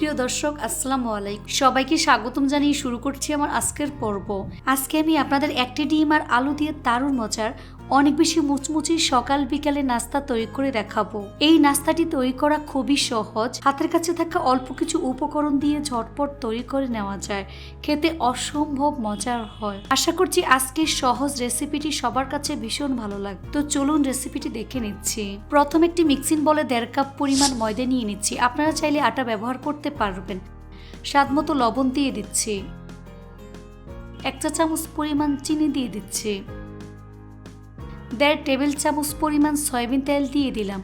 প্রিয় দর্শক, আসসালামু আলাইকুম। সবাইকে স্বাগতম জানিয়ে শুরু করছি আমার আজকের পর্ব। আজকে আমি আপনাদের একটি ডিম আর আলু দিয়ে দারুণ মজার, অনেক বেশি মুচমুচি সকাল বিকালে নাস্তা তৈরি করে দেখাবো। এই নাস্তাটি তৈরি করা খুবই সহজ। হাতের কাছে থাকা অল্প কিছু উপকরণ দিয়ে ঝটপট তৈরি করে নেওয়া যায়। খেতে অসম্ভব মজার হয়। আশা করছি আজকের সহজ রেসিপিটি সবার কাছে ভীষণ ভালো লাগে তো চলুন রেসিপিটি দেখে নিচ্ছি। প্রথম একটি মিক্সিং বলে দেড় কাপ পরিমাণ ময়দা নিয়ে নিচ্ছি। আপনারা চাইলে আটা ব্যবহার করতে পারবেন। স্বাদ মতো লবণ দিয়ে দিচ্ছি। এক চা চামচ পরিমাণ চিনি দিয়ে দিচ্ছি। দেড় টেবিল চামচ পরিমাণ সয়াবিন তেল দিয়ে দিলাম।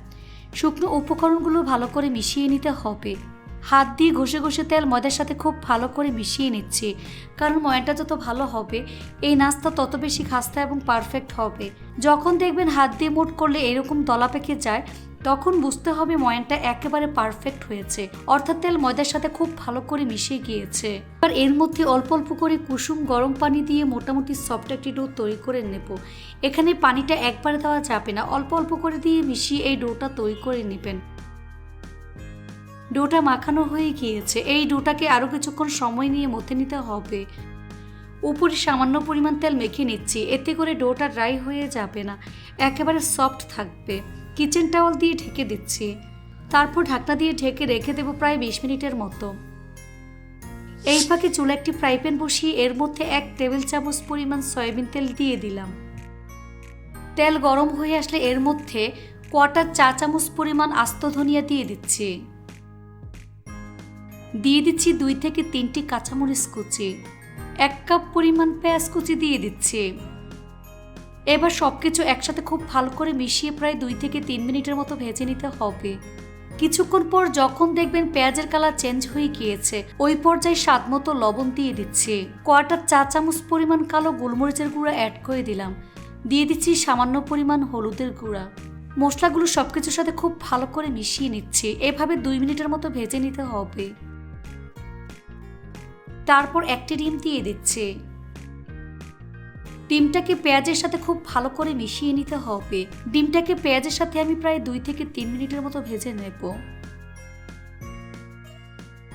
শুকনো উপকরণগুলো ভালো করে মিশিয়ে নিতে হবে। হাত দিয়ে ঘষে ঘষে তেল ময়দার সাথে খুব ভালো করে মিশিয়ে নিচ্ছি। কারণ ময়দাটা যত ভালো হবে, এই নাস্তা তত বেশি খাস্তা এবং পারফেক্ট হবে। যখন দেখবেন হাত দিয়ে মোট করলে এরকম দলা পেকে যায় তখন বুঝতে হবে ময়ানটা একেবারে পারফেক্ট হয়েছে। অর্থাৎ তেল ময়দার সাথে খুব ভালো করে মিশে গিয়েছে। আর এর মধ্যে অল্প অল্প করে কুসুম গরম পানি দিয়ে মোটামুটি সফট একটি ডো তৈরি করে নেব। এখানে পানিটা একবারে দেওয়া যাবে না, অল্প অল্প করে দিয়ে মিশিয়ে এই ডোটা তৈরি করে নেবেন। ডোটা মাখানো হয়ে গিয়েছে, এই ডোটাকে আরও কিছুক্ষণ সময় নিয়ে মথে নিতে হবে। উপরে সামান্য পরিমাণ তেল মেখে নিচ্ছি, এতে করে ডোটা ড্রাই হয়ে যাবে না, একেবারে সফট থাকবে। কিচেন টাওয়াল দিয়ে ঢেকে দিচ্ছি। তারপর ঢাকনা দিয়ে ঢেকে রেখে দেবো প্রায় বিশ মিনিটের মতো। এই ফাঁকে চুলা একটি ফ্রাই প্যান বসিয়ে এর মধ্যে এক টেবিল চামচ পরিমাণ সয়াবিন তেল দিয়ে দিলাম। তেল গরম হয়ে আসলে এর মধ্যে কোয়াটার চা চামচ পরিমাণ আস্ত ধনিয়া দিয়ে দিচ্ছি। দিয়ে দিচ্ছি দুই থেকে তিনটি কাঁচামরিচ কুচি। এক কাপ পরিমাণ পেঁয়াজ কুচি দিয়ে দিচ্ছি। এবার সব কিছু একসাথে খুব ভালো করে মিশিয়ে প্রায় দুই থেকে তিন মিনিটের মতো ভেজে নিতে হবে। কিছুক্ষণ পর যখন দেখবেন পেঁয়াজের কালার চেঞ্জ হয়ে গিয়েছে, ওই পর্যায়ে স্বাদ মতো লবণ দিয়ে দিচ্ছি। কোয়াটার চা চামচ পরিমাণ কালো গোলমরিচের গুঁড়া অ্যাড করে দিলাম। দিয়ে দিচ্ছি সামান্য পরিমাণ হলুদের গুঁড়া। মশলাগুলো সব কিছুর সাথে খুব ভালো করে মিশিয়ে নিচ্ছি। এভাবে দুই মিনিটের মতো ভেজে নিতে হবে। তারপর একটি ডিম দিয়ে দিচ্ছে। ডিমটাকে পেঁয়াজের সাথে খুব ভালো করে মিশিয়ে নিতে হবে। ডিমটাকে পেঁয়াজের সাথে আমি প্রায় দুই থেকে তিন মিনিটের মতো ভেজে নেব।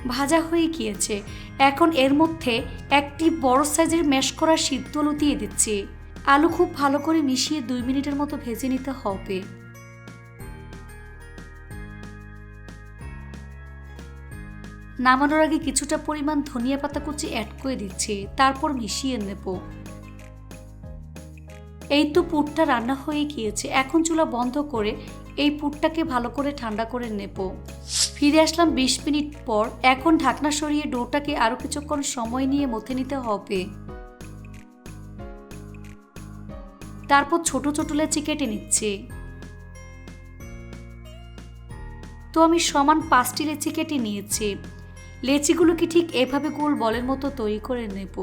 ভাজা হয়ে গিয়েছে। এখন এর মধ্যে একটি বড় সাইজের ম্যাশ করা সিদ্ধ আলু দিয়ে দিচ্ছি। আলু খুব ভালো করে মিশিয়ে দুই মিনিটের মতো ভেজে নিতে হবে। নামানোর আগে কিছুটা পরিমাণ ধনিয়া পাতা কুচি অ্যাড করে দিচ্ছি। তারপর মিশিয়ে নেব। এই তো পুরটা রান্না হয়ে গিয়েছে। এখন চুলা বন্ধ করে এই পুরটাকে ভালো করে ঠান্ডা করে নেব। ফিরে আসলাম বিশ মিনিট পর। এখন ঢাকনা সরিয়ে ডোটাকে আরও কিছুক্ষণ সময় নিয়ে মথে নিতে হবে। তারপর ছোট ছোট লেচি কেটে নিচ্ছে। তো আমি সমান পাঁচটি লেচি কেটে নিয়েছি। লেচিগুলোকে ঠিক এভাবে গোল বলের মতো তৈরি করে নেব।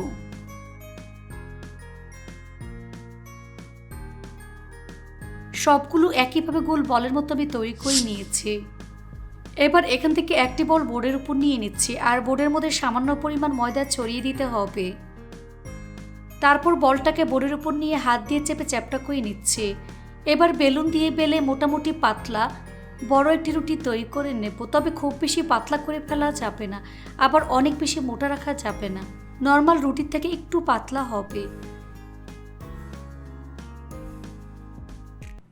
সবগুলো একইভাবে গোল বলের মতো আমি তৈরি করে নিয়েছি। এবার এখান থেকে একটি বল বোর্ডের উপর নিয়ে নিচ্ছি আর বোর্ডের মধ্যে সামান্য পরিমাণ ময়দা ছড়িয়ে দিতে হবে। তারপর বলটাকে বোর্ডের উপর নিয়ে হাত দিয়ে চেপে চ্যাপটা করে নিচ্ছে। এবার বেলুন দিয়ে বেলে মোটামুটি পাতলা বড় একটি রুটি তৈরি করে নেব। তবে খুব বেশি পাতলা করে ফেলা যাবে না, আবার অনেক বেশি মোটা রাখা যাবে না। নর্মাল রুটির থেকে একটু পাতলা হবে।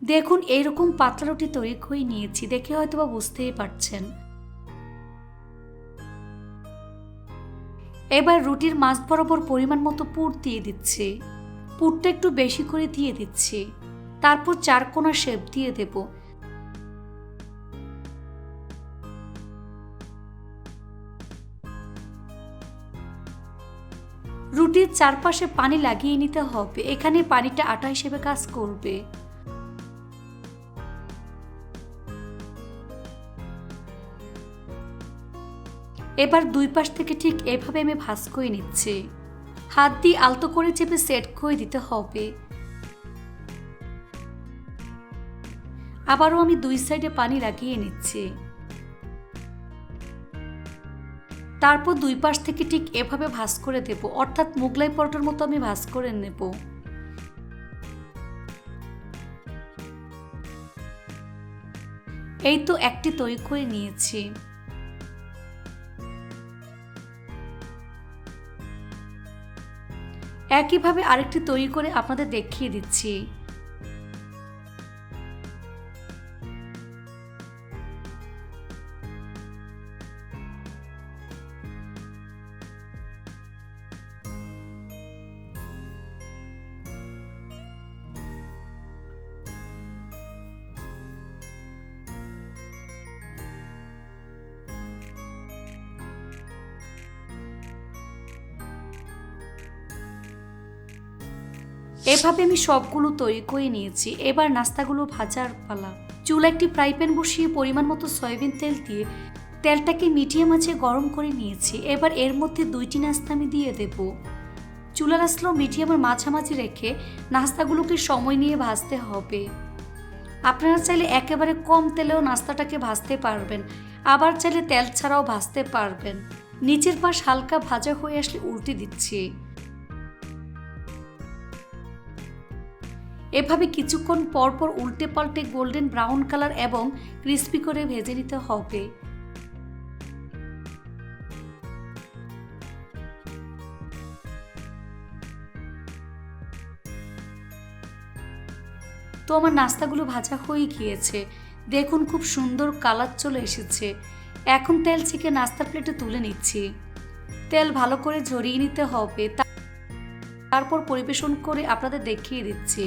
দেখুন, এইরকম পাতলা রুটি তৈরি করে নিয়েছি। দেখে হয়তো বা বুঝতেই পারছেন। এবার রুটির মাছ বরাবর পরিমাণ মতো পুর দিয়ে দিচ্ছে। পুরটা একটু বেশি করে দিয়ে দিচ্ছি। তারপর চার কোনা শেপ দিয়ে দেব। রুটির চারপাশে পানি লাগিয়ে নিতে হবে। এখানে পানিটা আটা হিসেবে কাজ করবে। এবার দুই পাশ থেকে ঠিক এভাবে আমি ভাজ করে নিচ্ছি। হাত দিয়ে আলতো করে চেপে সেট করে দিতে হবে। আবারও আমি দুই সাইডে পানি লাগিয়ে নিচ্ছি। তারপর দুই পাশ থেকে ঠিক এভাবে ভাজ করে দেব। অর্থাৎ মুগলাই পরোটার মতো আমি ভাজ করে নেব। এই তো একটি তৈরি করে নিয়েছি। একইভাবে আরেকটি তৈরি করে আপনাদের দেখিয়ে দিচ্ছি। এভাবে আমি সবগুলো তৈরি করে নিয়েছি। এবার নাস্তাগুলো ভাজার পালা। চুলা একটি ফ্রাই প্যান বসিয়ে পরিমাণ মতো সয়াবিন তেল দিয়ে তেলটাকে মিডিয়াম আঁচে গরম করে নিয়েছি। এবার এর মধ্যে দুইটি নাস্তা আমি দিয়ে দেব। চুলার আসলো মিডিয়ামের মাঝামাঝি রেখে নাস্তাগুলোকে সময় নিয়ে ভাজতে হবে। আপনারা চাইলে একেবারে কম তেলেও নাস্তাটাকে ভাজতে পারবেন। আবার চাইলে তেল ছাড়াও ভাজতে পারবেন। নিচের পাশ হালকা ভাজা হয়ে আসলে উল্টে দিচ্ছি। এভাবে কিছুক্ষণ পর পর উল্টে পাল্টে গোল্ডেন ব্রাউন কালার এবং ক্রিস্পি করে ভেজে নিতে হবে। তো আমার নাস্তাগুলো ভাজা হয়ে গিয়েছে। দেখুন খুব সুন্দর কালার চলে এসেছে। এখন তেল ছেঁকে নাস্তার প্লেটে তুলে নিচ্ছি। তেল ভালো করে ঝরিয়ে নিতে হবে। তারপর পরিবেশন করে আপনাদের দেখিয়ে দিচ্ছি।